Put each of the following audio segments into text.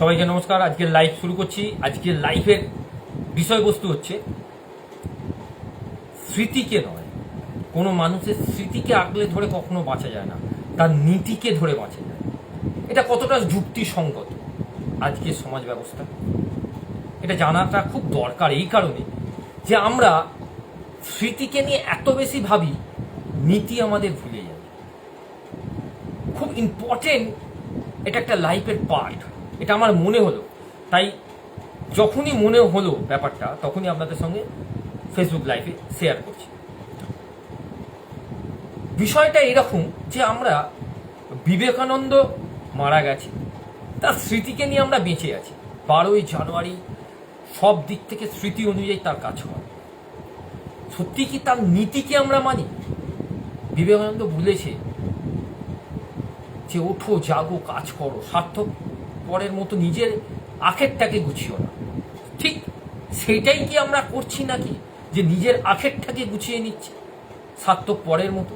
সবাইকে নমস্কার। আজকের লাইভ শুরু করছি। আজকের লাইভের বিষয়বস্তু হচ্ছে, স্মৃতিকে নয়। কোনো মানুষের স্মৃতিকে আঁকলে ধরে কখনো বাঁচা যায় না। তার নীতিকে ধরে বাঁচা যায়। এটা কতটা যুক্তিসঙ্গত আজকের সমাজ ব্যবস্থা? এটা জানাটা খুব দরকার এই কারণে যে আমরা স্মৃতিকে নিয়ে এত বেশি ভাবি, নীতি আমাদের ভুলে যায়। খুব ইম্পর্টেন্ট এটা একটা লাইফের পার্ট এটা আমার মনে হলো। তাই যখনই মনে হলো ব্যাপারটা, তখনই আপনাদের সঙ্গে ফেসবুক লাইভে শেয়ার করছি। বিষয়টা এরকম যে আমরা বিবেকানন্দ মারা গেছে, তার স্মৃতিকে নিয়ে আমরা বেঁচে আছি। বারোই জানুয়ারি সব দিক থেকে স্মৃতি অনুযায়ী তার কাজ হয়। সত্যি কি তার নীতিকে আমরা মানি? বিবেকানন্দ বলেছে যে, ওঠো, জাগো, কাজ করো, সার্থক। পরের মতো নিজের আখেরটাকে গুছিও না। ঠিক সেটাই কি আমরা করছি নাকি? যে নিজের আখেরটাকে গুছিয়ে নিচ্ছি? সার্থক পরের মতো।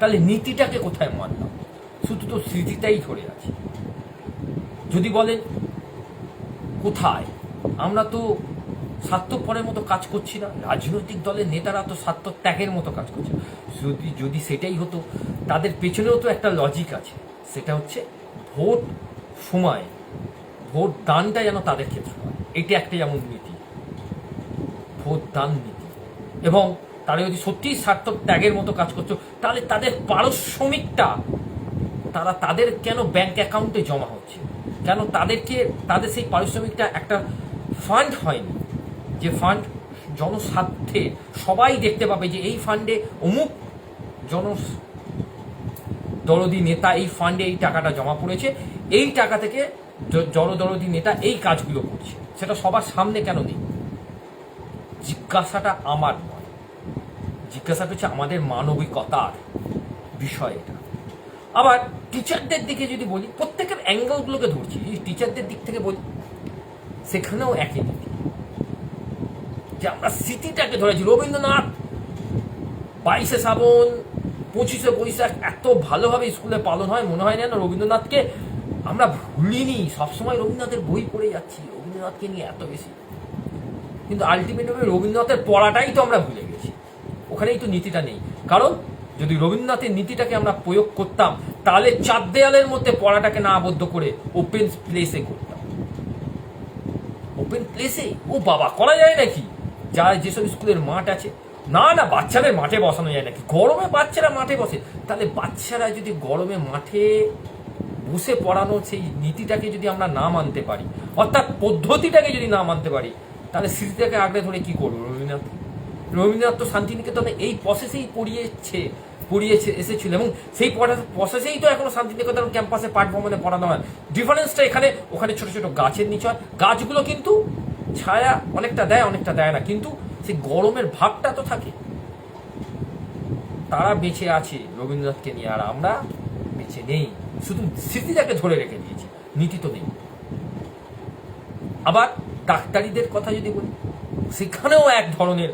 তাহলে নীতিটাকে কোথায় মানলাম? শুধু তো স্মৃতিটাই ধরে আছে। যদি বলেন, কোথায়? আমরা তো স্বার্থপরের মতো কাজ করছি না। রাজনৈতিক দলের নেতারা তো স্বার্থ ত্যাগের মতো কাজ করছে। যদি যদি সেটাই হতো, তাদের পেছনেও তো একটা লজিক আছে। সেটা হচ্ছে ভোট সময়, ভোট দানটা যেন তাদের ক্ষেত্রে হয়। এটা একটা যেমন নীতি। ভোট দান নীতি। এবং তারা যদি সত্যিই স্বার্থ ত্যাগের মতো কাজ করছ, তাহলে তাদের পারিশ্রমিকটা তারা তাদের কেন ব্যাংক অ্যাকাউন্টে জমা হচ্ছে? কেন তাদেরকে, তাদের সেই পারিশ্রমিকটা একটা ফান্ড হয়নি? যে ফান্ড জনস্বার্থে সবাই দেখতে পাবে যে এই ফান্ডে অমুক জন দরদি নেতা এই ফান্ডে এই টাকাটা জমা পড়েছে। এই টাকা থেকে জনদরদি নেতা এই কাজগুলো করছে। সেটা সবার সামনে কেন নেই? জিজ্ঞাসাটা আমার নয়। জিজ্ঞাসাটা হচ্ছে আমাদের মানবিকতার বিষয় এটা। আবার টিচারদের দিকে যদি বলি, প্রত্যেকের অ্যাঙ্গেলগুলোকে ধরছি টিচারদের দিক থেকে বলি, সেখানেও একই নীতি যে আমরা স্মৃতিটাকে ধরেছি, রবীন্দ্রনাথ, বাইশে শ্রাবণ, পঁচিশে বৈশাখ, এত ভালোভাবে স্কুলে পালন হয়, মনে হয় না রবীন্দ্রনাথকে আমরা ভুলিনি, সবসময় রবীন্দ্রনাথের বই পড়ে যাচ্ছি, রবীন্দ্রনাথকে নিয়ে এত বেশি। কিন্তু আলটিমেটলি রবীন্দ্রনাথের পড়াটাই তো আমরা ভুলে গেছি। ওখানেই তো নীতিটা নেই। কারণ, যদি রবীন্দ্রনাথের নীতিটাকে আমরা প্রয়োগ করতাম, তাহলে চার দেয়ালের মধ্যে পড়াটাকে না আবদ্ধ করে ওপেন প্লেসে করতাম। ওপেন প্লেসে ও বাবা, করা যায় নাকি? যা যেসব স্কুলের মাঠ আছে। না না, বাচ্চাদের মাঠে বসানো যায় নাকি? গরমে বাচ্চারা মাঠে বসে। তাহলে বাচ্চারা যদি গরমে মাঠে বসে পড়ানো সেই নীতিটাকে যদি আমরা না মানতে পারি, অর্থাৎ পদ্ধতিটাকে যদি না মানতে পারি, তাহলে স্মৃতিটাকে আগলে ধরে কি করব রবীন্দ্রনাথ? রবীন্দ্রনাথ তো শান্তিনিকেতনে এই প্রসেসেই পড়িয়েছে পড়িয়েছে, এসেছিল এবং সেই প্রসেসেই তো এখনও শান্তিনিকেতন ক্যাম্পাসে পাঠ ভ্রমণে পড়ানো হয়। ডিফারেন্সটা এখানে, ওখানে ছোট ছোট গাছের নিচে হয় গাছগুলো কিন্তু ছায়া অনেকটা দেয় অনেকটা দেয় না, কিন্তু সেই গরমের ভাবটা তো থাকে। তারা বেঁচে আছে রবীন্দ্রনাথকে নিয়ে, আর আমরা বেঁচে নেই। শুধু স্মৃতিটাকে ধরে রেখে দিয়েছি, নীতি তো নেই। আবার ডাক্তারিদের কথা যদি বলি, সেখানেও এক ধরনের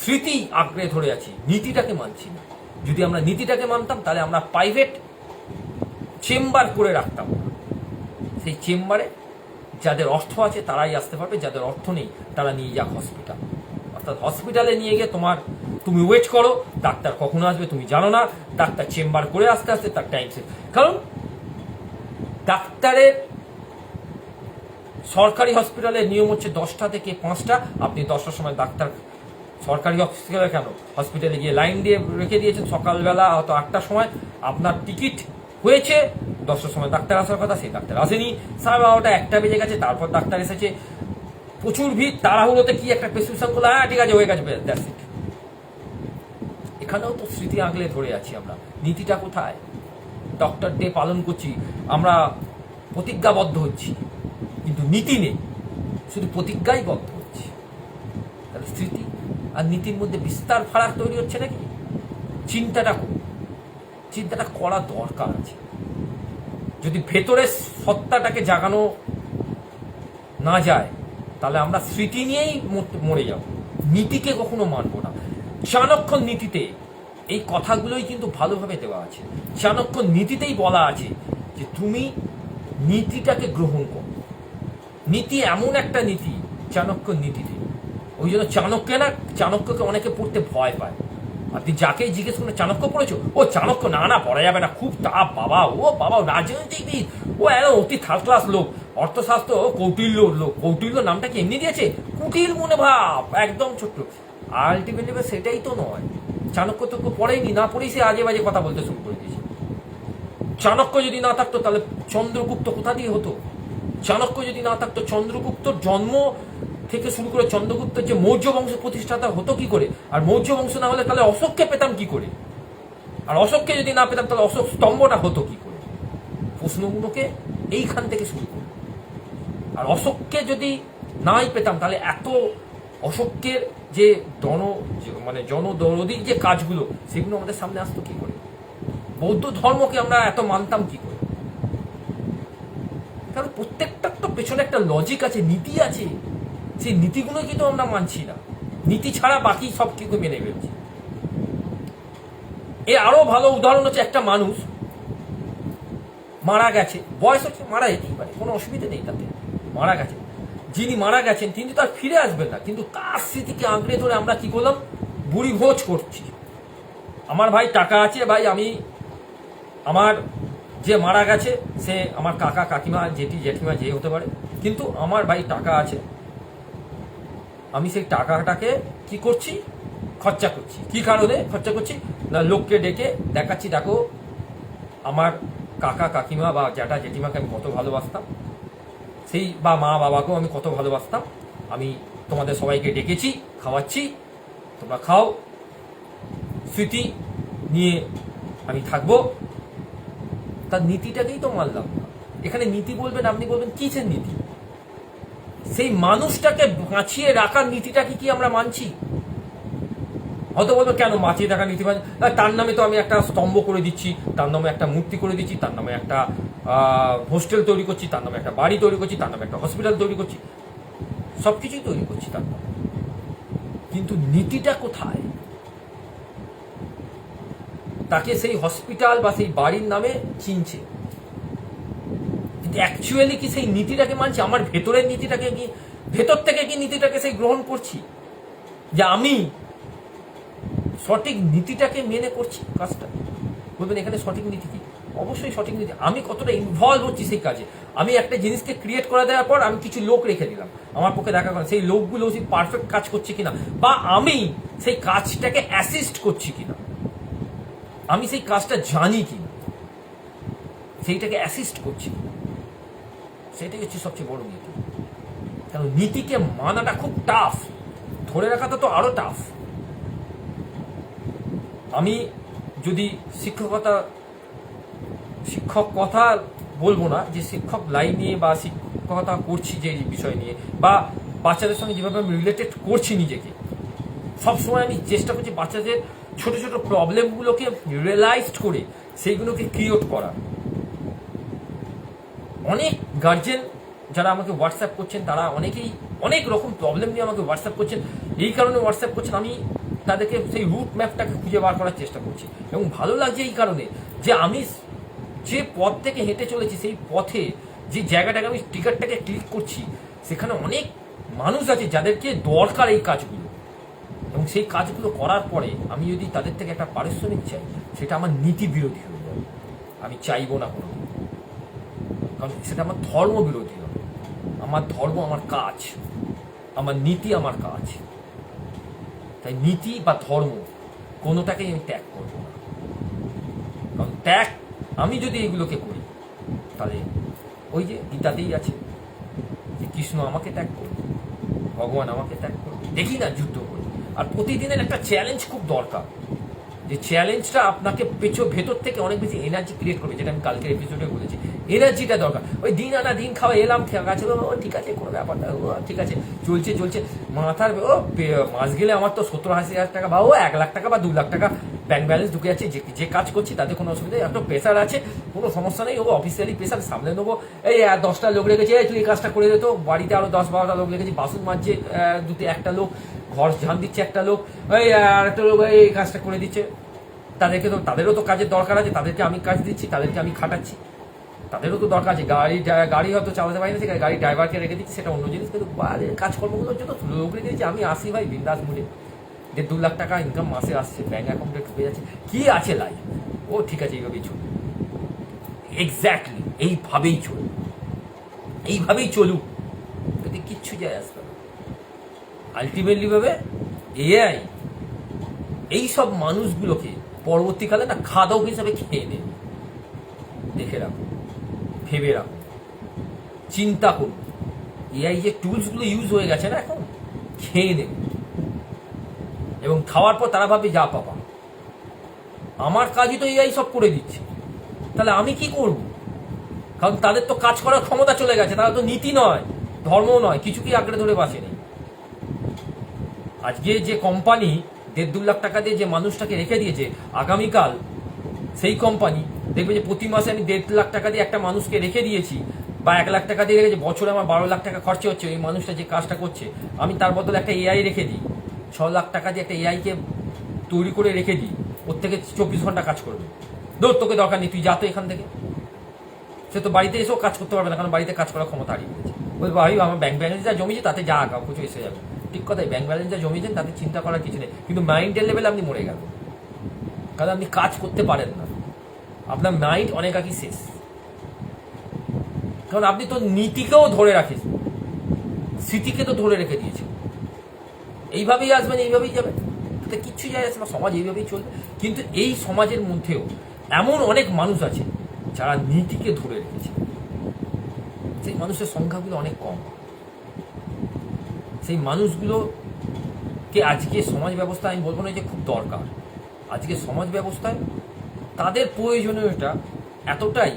স্মৃতি আঁকড়ে ধরে আছি, নীতিটাকে মানছি না। যদি আমরা নীতিটাকে মানতাম, তাহলে আমরা প্রাইভেট চেম্বার করে রাখতাম। সেই চেম্বারে যাদের অর্থ আছে, তারাই আসতে পারবে, যাদের অর্থ নেই, তারা নিয়ে যাক হসপিটাল। অর্থাৎ হসপিটালে নিয়ে গিয়ে তোমার, তুমি ওয়েট করো, ডাক্তার কখন আসবে তুমি জানো না, ডাক্তার চেম্বার করে আসতে আসতে তার টাইম শেষ। কারণ ডাক্তারের সরকারি হসপিটালের নিয়ম হচ্ছে দশটা থেকে পাঁচটা। আপনি দশটার সময় ডাক্তার সরকারি হসপিটালে কেন? হসপিটালে গিয়ে লাইন দিয়ে রেখে দিয়েছেন সকালবেলা হয়তো আটটার সময়। আপনার টিকিট হয়েছে, দশটার সময় ডাক্তার আসার কথা, সেই ডাক্তার আসেনি। সাড়ে বারোটা একটা বেজে গেছে, তারপর ডাক্তার এসেছে। প্রচুর ভিড়, তাড়াহুড়োতে কি একটা প্রেসক্রিপশন করল? হ্যাঁ ঠিক আছে, হয়ে গেছে এখানেও তো স্মৃতি আগলে ধরে আছি আমরা। নীতিটা কোথায়? ডক্টর ডে পালন করছি। আমরা প্রতিজ্ঞাবদ্ধ হচ্ছি। কিন্তু নীতি নেই। শুধু প্রতিজ্ঞাই বদ্ধ হচ্ছে। তাহলে স্মৃতি আর নীতির মধ্যে বিস্তার, ফারাক তৈরি হচ্ছে নাকি? চিন্তাটা চিন্তাটা করা দরকার আছে। যদি ভেতরের সত্তাটাকে জাগানো না যায়, তাহলে আমরা স্মৃতি নিয়েই মরে যাব। নীতিকে কখনো মানব না। চাণক্য নীতিতে এই কথাগুলোই কিন্তু ভালোভাবে দেওয়া আছে। চাণক্য নীতিতেই বলা আছে যে তুমি নীতিটাকে গ্রহণ করো। নীতি এমন একটা নীতি, চাণক্য নীতিতে। ওই জন্য চাণক্য না, চাণক্যকে অনেকে পড়তে ভয় পায়। আপনি যাকে জিজ্ঞেস করেন, চাণক্য পড়েছো? ও চাণক্য, না না, পড়া যাবে না, খুব টাপ বাবা, ও বাবা রাজনীতিবিদ ও একদম অতি থার্ড ক্লাস লোক, অর্থশাস্ত্র কৌটিল্য লোক, কৌটিল্য নামটা কি এমনি দিয়েছে? কুটিল মনে ভাব, একদম ছোট্ট। আলটিমেটলি সেটাই তো নয়। চাণক্য তো পড়েনি না পড়েই সে আজে বাজে কথা বলতে শুরু করে দিয়েছে। চাণক্য যদি না থাকতো, তাহলে চন্দ্রগুপ্ত কোথা দিয়ে হতো? চাণক্য যদি না থাকতো চন্দ্রগুপ্তর জন্ম থেকে শুরু করে চন্দ্রগুপ্তের যে মৌর্য বংশ প্রতিষ্ঠাতা হতো কি করে? আর মৌর্য বংশ না হলে তাহলে অশোককে পেতাম কি করে? আর অশোককে যদি না পেতাম, তাহলে অশোক স্তম্ভটা হতো কি করে? প্রশ্নগুলোকে এইখান থেকে শুরু করি। আর অশোককে যদি নাই পেতাম, তাহলে এত অশোকের যে জন মানে জনদরদি যে কাজগুলো, সেগুলো আমাদের সামনে আসতো কি করে? বৌদ্ধ ধর্মকে আমরা এত মানতাম কি করে? কারণ প্রত্যেকটার তো পেছনে একটা লজিক আছে, নীতি আছে। সেই নীতিগুলো কিন্তু আমরা মানছি না। নীতি ছাড়া বাকি সব কিছু মেনে ফেলছি। এর আরও ভালো উদাহরণ হচ্ছে একটা মানুষ মারা গেছে। বয়স হচ্ছে, মারা যেতেই পারে, কোনো অসুবিধা নেই তাতে। মারা গেছে। যিনি মারা গেছেন, তিনি তো আর ফিরে আসবেন না। কিন্তু তার স্মৃতিকে আঁকড়ে ধরে আমরা কি করলাম? বুড়ি ভোজ করছি। আমার ভাই টাকা আছে, ভাই, আমি আমার যে মারা গেছে, সে আমার কাকা, কাকিমা, জেঠি, জেঠিমা, যে হতে পারে, কিন্তু আমার ভাই টাকা আছে। আমি সেই টাকাটাকে কি করছি? খরচা করছি। কি কারণে খরচা করছি? না, লোককে ডেকে দেখাচ্ছি, দেখো, আমার কাকা, কাকিমা বা জ্যাঠা, জেঠিমাকে আমি কত ভালোবাসতাম। সেই বা মা বাবাকেও আমি কত ভালোবাসতাম। আমি তোমাদের সবাইকে ডেকেছি, খাওয়াচ্ছি, তোমরা খাও। স্মৃতি নিয়ে আমি থাকব। তার নীতিটাকেই তো মানলাম এখানে নীতি বলবেন, আপনি বলবেন, কিসের নীতি? সেই মানুষটাকে বাঁচিয়ে রাখার নীতিটাকে কি আমরা মানছি? হয়তো বলব, কেন বাঁচিয়ে রাখার নীতি মানছি তার নামে তো আমি একটা স্তম্ভ করে দিচ্ছি, তার নামে একটা মূর্তি করে দিচ্ছি, তার নামে একটা হোস্টেল তৈরি করছি, তার নামে একটা বাড়ি তৈরি করছি, তার নামে একটা হসপিটাল তৈরি করছি। সব কিছুই তৈরি করছি তার নামে। কিন্তু নীতিটা কোথায়? তাকে সেই হসপিটাল বা সেই বাড়ির নামে চিনছে। কিন্তু অ্যাকচুয়ালি কি সেই নীতিটাকে মানছে? আমার ভেতরের নীতিটাকে কি, ভেতর থেকে কি নীতিটাকে সেই গ্রহণ করছি? যে আমি সঠিক নীতিটাকে মেনে করছি কাজটা। বলবেন, এখানে সঠিক নীতি কি? অবশ্যই সঠিক নীতি। আমি কতটা ইনভলভ হচ্ছি সেই কাজে। আমি একটা জিনিসকে ক্রিয়েট করে দেওয়ার পর আমি কিছু লোক রেখে দিলাম। আমার পক্ষে দেখা গেল সেই লোকগুলো সেই পারফেক্ট কাজ করছে কিনা? বা আমি সেই কাজটাকে অ্যাসিস্ট করছি কিনা? আমি সেই কাজটা জানি কি? সেইটাকে অ্যাসিস্ট করছি। সেটাই হচ্ছে সবচেয়ে বড় নীতি। কারণ নীতিকে মানাটা খুব টাফ ধরে রাখাটা তো আরও টাফ আমি যদি শিক্ষকতা, শিক্ষক কথা বলব না, যে শিক্ষক লাইন নিয়ে বা শিক্ষকতা করছি যে বিষয় নিয়ে, বা বাচ্চাদের সঙ্গে যেভাবে আমি রিলেটেড করছি নিজেকে, সবসময় আমি চেষ্টা করছি বাচ্চাদের ছোট ছোট প্রবলেমগুলোকে রিয়েলাইজড করে সেইগুলোকে ক্রিয়েট করা। অনেক গার্জেন যারা আমাকে হোয়াটসঅ্যাপ করছেন, তারা অনেকেই অনেক রকম প্রবলেম নিয়ে আমাকে হোয়াটসঅ্যাপ করছেন। এই কারণে হোয়াটসঅ্যাপ করছেন, আমি তাদেরকে সেই রুট ম্যাপটাকে খুঁজে বার করার চেষ্টা করছি। এবং ভালো লাগছে এই কারণে যে আমি যে পথ থেকে হেঁটে চলেছি, সেই পথে যে জায়গাটাকে আমি টিকারটাকে ক্লিক করছি, সেখানে অনেক মানুষ আছে যাদেরকে দরকার এই কাজগুলো। সেই কাজগুলো করার পরে আমি যদি তাদের থেকে একটা পারিশ্রমিক চাই, সেটা আমার নীতি বিরোধী হয়ে যাবে আমি চাইব না কোনো। কারণ সেটা আমার ধর্ম বিরোধী হবে। আমার ধর্ম আমার কাজ। আমার নীতি আমার কাজ। তাই নীতি বা ধর্ম কোনোটাকেই আমি ত্যাগ করব না। কারণ ত্যাগ আমি যদি এগুলোকে করি, তাহলে ওই যে গীতাতেই আছে যে কৃষ্ণ আমাকে ত্যাগ করবে ভগবান আমাকে ত্যাগ করবে দেখি না যুদ্ধ আর প্রতিদিনের একটা চ্যালেঞ্জ খুব দরকার। যে চ্যালেঞ্জটা আপনাকে পেছো ভেতর থেকে অনেক বেশি এনার্জি ক্রিয়েট করবে, যেটা আমি কালকের এপিসোডে বলেছি। এনার্জিটা দরকার। ওই দিন আনা দিন খাওয়া, এলাম গাছে, ও, ঠিক আছে, কোনো ব্যাপার না, ও, ঠিক আছে, চলছে চলছে। মাথার ও মাস গেলে আমার তো সত্তর, আশি হাজার টাকা বা, ও, এক লাখ টাকা বা দু লাখ টাকা ব্যাংক ব্যালেন্স ঢুকে যাচ্ছে। যে কাজ করছি তাতে কোনো অসুবিধা নেই একটা প্রেশার আছে, কোনো সমস্যা নেই, ও অফিসিয়ালি প্রেশার সামলে নেব। এই দশটা লোক রেখেছে, এই, তুই এই কাজটা করে দিত বাড়িতে আরও দশ বারোটা লোক রেখেছি, বাসন মাজছে দুটি একটা লোক। ঘর ঝান দিচ্ছে একটা লোক, এই, আর একটা লোক, এই কাজটা করে দিচ্ছে। তাদেরকে তো, তাদেরও তো কাজের দরকার আছে, তাদেরকে আমি কাজ দিচ্ছি, তাদেরকে আমি খাটাচ্ছি। তাদেরও তো দরকার আছে, গাড়ি গাড়ি হয়তো চালাতে পারি না সে গাড়ি ড্রাইভারকে রেখে দিচ্ছি, সেটা অন্য জিনিস, কিন্তু বাইরের কাজকর্মগুলোর জন্য রেখে দিচ্ছি। আমি আসি ভাই, বিন্দাস মুড়ে দেড় দু লাখ টাকা ইনকাম মাসে আসছে ব্যাঙ্ক অ্যাকাউন্টে ঢুকে যাচ্ছে। কী আছে লাইফ ও, ঠিক আছে, এইভাবেই চলবে এক্স্যাক্টলি এইভাবেই চলবে এইভাবেই চলুক। কিন্তু কিচ্ছু যায় আসবে না আলটিমেটলি ভাবে এআই এই সব মানুষগুলোকে পরবর্তীকালে না খাদক হিসাবে খেয়ে নেবে। দেখে রাখো ভেবে রাখো চিন্তা করুন। এআই যে টুলসগুলো ইউজ হয়ে গেছে না এখন, খেয়ে নেবে। এবং খাওয়ার পর তারা ভাবে যা পাবা। আমার কাজই তো এআই সব করে দিচ্ছে। তাহলে আমি কি করব? কারণ তাদের তো কাজ করার ক্ষমতা চলে গেছে, তারা তো নীতি নয়, ধর্ম নয়, কিছু কি আঁকড়ে ধরে বাঁচেনি আজকে যে কোম্পানি দেড় দু লাখ টাকা দিয়ে যে মানুষটাকে রেখে দিয়েছে, আগামীকাল সেই কোম্পানি দেখবে যে প্রতি মাসে আমি দেড় লাখ টাকা দিয়ে একটা মানুষকে রেখে দিয়েছি বা এক লাখ টাকা দিয়ে রেখেছি, বছরে আমার বারো লাখ টাকা খরচা হচ্ছে ওই মানুষটা যে কাজটা করছে, আমি তার বদলে একটা এআই রেখে দিই। ছ লাখ টাকা দিয়ে একটা এআইকে তৈরি করে রেখে দিই, ওর থেকে চব্বিশ ঘণ্টা কাজ করবে। দৌড় তোকে দরকার নেই, তুই যা তো এখান থেকে। সে তো বাড়িতে এসেও কাজ করতে পারবে না, কারণ বাড়িতে কাজ করার ক্ষমতা হারিয়ে গেছে। ওই ভাই, আমার ব্যাংক ব্যালেন্স যা জমিছে তাতে যা আঁকা কিছু এসে যাবে ঠিক কথাই ব্যাংক ব্যালেন্স যা জমিয়েছেন তাতে চিন্তা করার কিছু নেই। কিন্তু মাইন্ডের লেভেলে আপনি মরে গেলেন। কারণ আপনি কাজ করতে পারেন না। আপনার মাইন্ড অনেক আগে শেষ। কারণ আপনি তো নীতিকেও ধরে রাখেন স্মৃতিকে তো ধরে রেখে দিয়েছেন। এইভাবেই আসবেন, এইভাবেই যাবেন। তাতে কিচ্ছু যায় আসে না, সমাজ এইভাবেই চলবে। কিন্তু এই সমাজের মধ্যেও এমন অনেক মানুষ আছে যারা নীতিকে ধরে রেখেছে। সেই মানুষের সংখ্যাগুলো অনেক কম। সেই মানুষগুলোকে আজকে সমাজ ব্যবস্থা, আমি বলব না যে খুব দরকার, আজকে সমাজ ব্যবস্থায় তাদের প্রয়োজনীয়তা এতটাই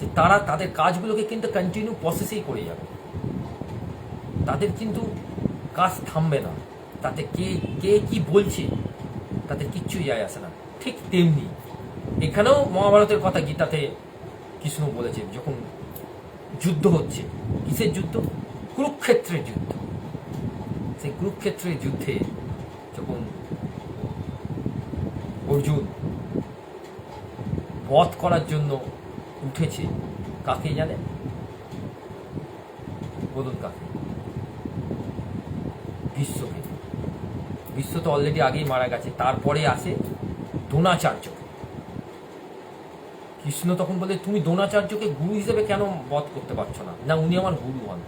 যে তারা তাদের কাজগুলোকে কিন্তু কন্টিনিউ প্রসেসেই করে যাবে। তাদের কিন্তু কাজ থামবে না। তাতে কে কে কি বলছে, তাতে কিচ্ছু যায় আসে না। ঠিক তেমনি এখানেও মহাভারতের কথা গীতাতে কৃষ্ণ বলেছে যখন যুদ্ধ হচ্ছে, কিসের যুদ্ধ? কুরুক্ষেত্রের যুদ্ধ। সেই কুরুক্ষেত্রের যুদ্ধে যখন অর্জুন বধ করার জন্য উঠেছে, কাকে জানে? বলুন কাকে? বিশ্বকে। বিশ্ব তো অলরেডি আগেই মারা গেছে, তারপরে আসে দ্রোণাচার্যকে কৃষ্ণ তখন বলে, তুমি দ্রোণাচার্যকে গুরু হিসেবে কেন বধ করতে পারছ না? না, উনি আমার গুরু হন।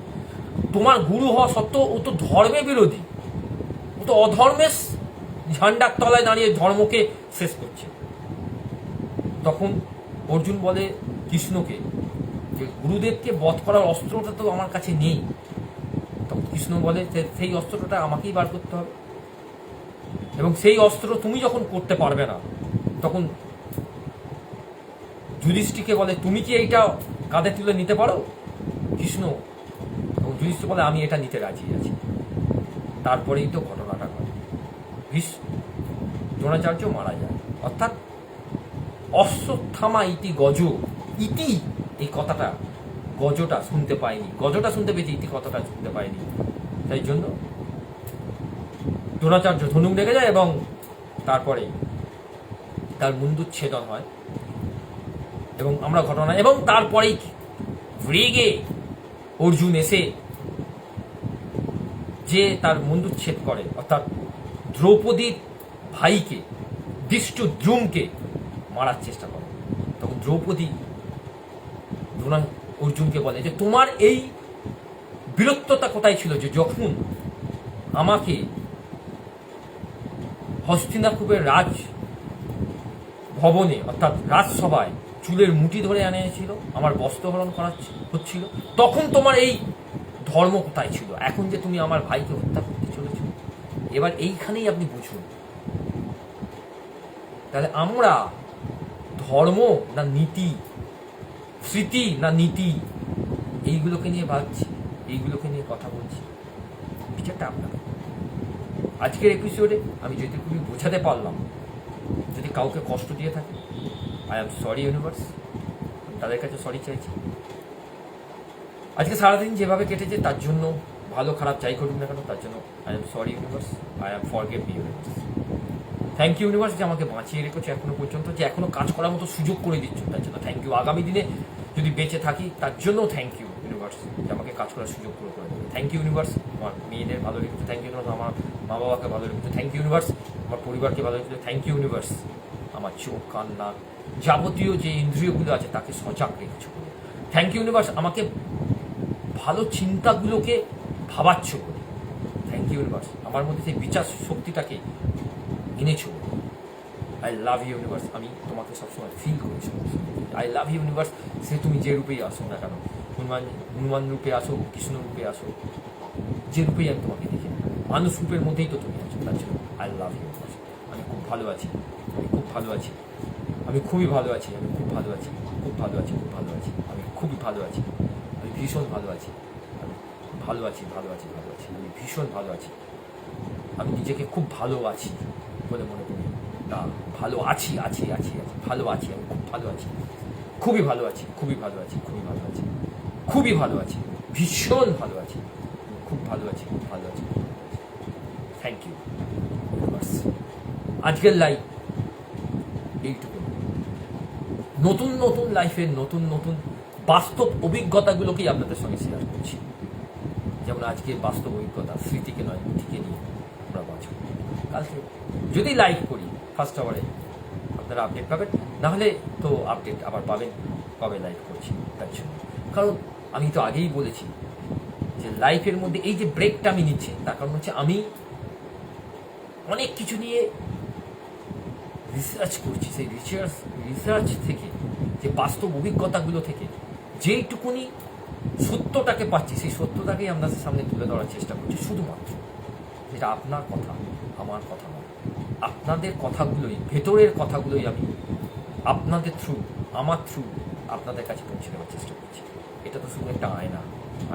তোমার গুরু হওয়া সত্ত্বেও ও তো ধর্মে বিরোধী। ও তো অধর্মের ঝান্ডার তলায় দাঁড়িয়ে ধর্মকে শেষ করছে। তখন অর্জুন বলে কৃষ্ণকে যে, গুরুদেবকে বধ করার অস্ত্রটা তো আমার কাছে নেই। তখন কৃষ্ণ বলে সেই অস্ত্রটা আমাকেই বার করতে হবে। এবং সেই অস্ত্র তুমি যখন করতে পারবে না, তখন যুধিষ্ঠিকে বলে, তুমি কি এইটা কাঁধে তুলে নিতে পারো? কৃষ্ণ যুধিষ্ঠির বলে আমি এটা নিতে রাজি আছি। তারপরেই তো ঘটনাটা ঘটে। ভীষ দ্রোণাচার্য মারা যায় অর্থাৎ অশ্বত্থামা ইতি গজ। ইতি, এই কথাটা গজটা শুনতে পায়নি গজটা শুনতে পেয়েছি, ইতি কথাটা শুনতে পায়নি তাই জন্য দ্রোণাচার্য ধনুক রেখে যায় এবং তারপরে তার মুন্ডুচ্ছেদন হয়। এবং আমরা ঘটনা এবং তারপরেই রেগে অর্জুন এসে যে তার মুন্ডুচ্ছেদ করে, অর্থাৎ দ্রৌপদীর ভাইকে, দৃষ্ট দ্রুমকে মারার চেষ্টা করে। তখন দ্রৌপদী দ্রোণা অর্জুনকে বলে যে, তোমার এই বীরত্বতা কোথায় ছিল যে যখন আমাকে হস্তিনাপুরের রাজ ভবনে, অর্থাৎ রাজসভায় চুলের মুঠি ধরে আনিয়েছিল, আমার বস্ত্রহরণ করা হচ্ছিল, তখন তোমার এই ধর্ম কোথায় ছিল? এখন যে তুমি আমার ভাইকে হত্যা করতে চলেছ, এবার এইখানেই আপনি বুঝুন। তাহলে আমরা ধর্ম না নীতি, স্মৃতি না নীতি, এইগুলোকে নিয়ে ভাবছি, এইগুলোকে নিয়ে কথা বলছি। বিচারটা আপনার আজকের এপিসোডে আমি যদি যেটুকুনি বোঝাতে পারলাম, যদি কাউকে কষ্ট দিয়ে থাকি আই এম সরি ইউনিভার্স তাদের কাছে সরি চাইছি। আজকে সারাদিন যেভাবে কেটেছে, তার জন্য ভালো, খারাপ যাই করুক না কেন, তার জন্য I am sorry universe I am forget universe thank you universe যে আমাকে বাঁচিয়ে রেখেছো এখনও পর্যন্ত, যে এখনও কাজ করার মতো সুযোগ করে দিচ্ছ। তার জন্য থ্যাংক ইউ আগামী দিনে যদি বেঁচে থাকি, তার জন্য থ্যাংক ইউ ইউনিভার্স যে আমাকে কাজ করার সুযোগ করে দেবে থ্যাংক ইউ ইউনিভার্স আমার মেয়েদের ভালো রেখেছে থ্যাংক ইউ ইউনিভার্স আমার মা বাবাকে ভালো রেখেছে থ্যাংক ইউ ইউনিভার্স আমার পরিবারকে ভালো রেখেছে থ্যাংক ইউ ইউনিভার্স আমার চোখ, কান, নাক, যাবতীয় যে ইন্দ্রিয়গুলো আছে, তাকে সজাগ রেখেছো। থ্যাংক ইউ ইউনিভার্স আমাকে ভালো চিন্তাগুলোকে ভাবাচ্ছ বলে থ্যাংক ইউ ইউনিভার্স আমার মধ্যে সেই বিচার শক্তিটাকে এনেছো। আই লাভ ইউ ইউনিভার্স আমি তোমাকে সবসময় ফিল করি আই লাভ ইউ ইউনিভার্স সে তুমি যে রূপেই আসো না কেন, হনুমান হনুমান রূপে আসো, কৃষ্ণ রূপে আসো, যে রূপেই আমি তোমাকে দেখি মানুষ রূপের মধ্যেই তো তুমি আছো, তার জন্য আই লাভ ইউ ইউনিভার্স আমি খুব ভালো আছি, আমি খুব ভালো আছি, আমি খুবই ভালো আছি, আমি খুব ভালো আছি, খুব ভালো আছি, খুব ভালো আছি, আমি খুবই ভালো আছি। ভীষণ ভালো আছি। আমি ভালো আছি ভালো আছি ভালো আছি। আমি ভীষণ ভালো আছি। আমি নিজেকে খুব ভালো আছি বলে মনে করি। না, ভালো আছি আছি আছি আছি। ভালো আছি, আমি খুব ভালো আছি। খুবই ভালো আছি, খুবই ভালো আছি, খুবই ভালো আছি। খুবই ভালো আছি, ভীষণ ভালো আছি। খুব ভালো আছি, খুব ভালো আছি। থ্যাংক ইউ আজকের লাইফ এইটুকু নতুন নতুন লাইফের নতুন নতুন বাস্তব অভিজ্ঞতাগুলোকেই আপনাদের সঙ্গে শেয়ার করছি। যেমন আজকে বাস্তব অভিজ্ঞতা, স্মৃতিকে নয় নীতিকে নিয়ে আমরা বাঁচব কালকে যদি লাইভ করি ফার্স্ট আওয়ারে আপনারা আপডেট পাবেন। নাহলে তো আপডেট আবার পাবেন, কবে লাইভ করছি, তার জন্য। কারণ আমি তো আগেই বলেছি যে লাইফের মধ্যে এই যে ব্রেকটা আমি নিচ্ছি, তার কারণ হচ্ছে আমি অনেক কিছু নিয়ে রিসার্চ করছি। সেই রিসার্চ রিসার্চ থেকে, যে বাস্তব অভিজ্ঞতাগুলো থেকে যেইটুকুনি সত্যটাকে পাচ্ছি, সেই সত্যটাকেই আপনাদের সামনে তুলে ধরার চেষ্টা করছি, শুধুমাত্র। যেটা আপনার কথা, আমার কথা নয়। আপনাদের কথাগুলোই, ভেতরের কথাগুলোই আমি আপনাদের থ্রু আমার থ্রু আপনাদের কাছে পৌঁছে দেওয়ার চেষ্টা করছি। এটা তো শুধু একটা আয়না।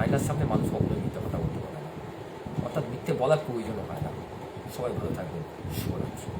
আয়নার সামনে মানুষ কখনোই মিথ্যে কথা বলতে পারে না। অর্থাৎ মিথ্যে বলার প্রয়োজনও হয় না। সবাই ভালো থাকবেন। শুভরাত্রি।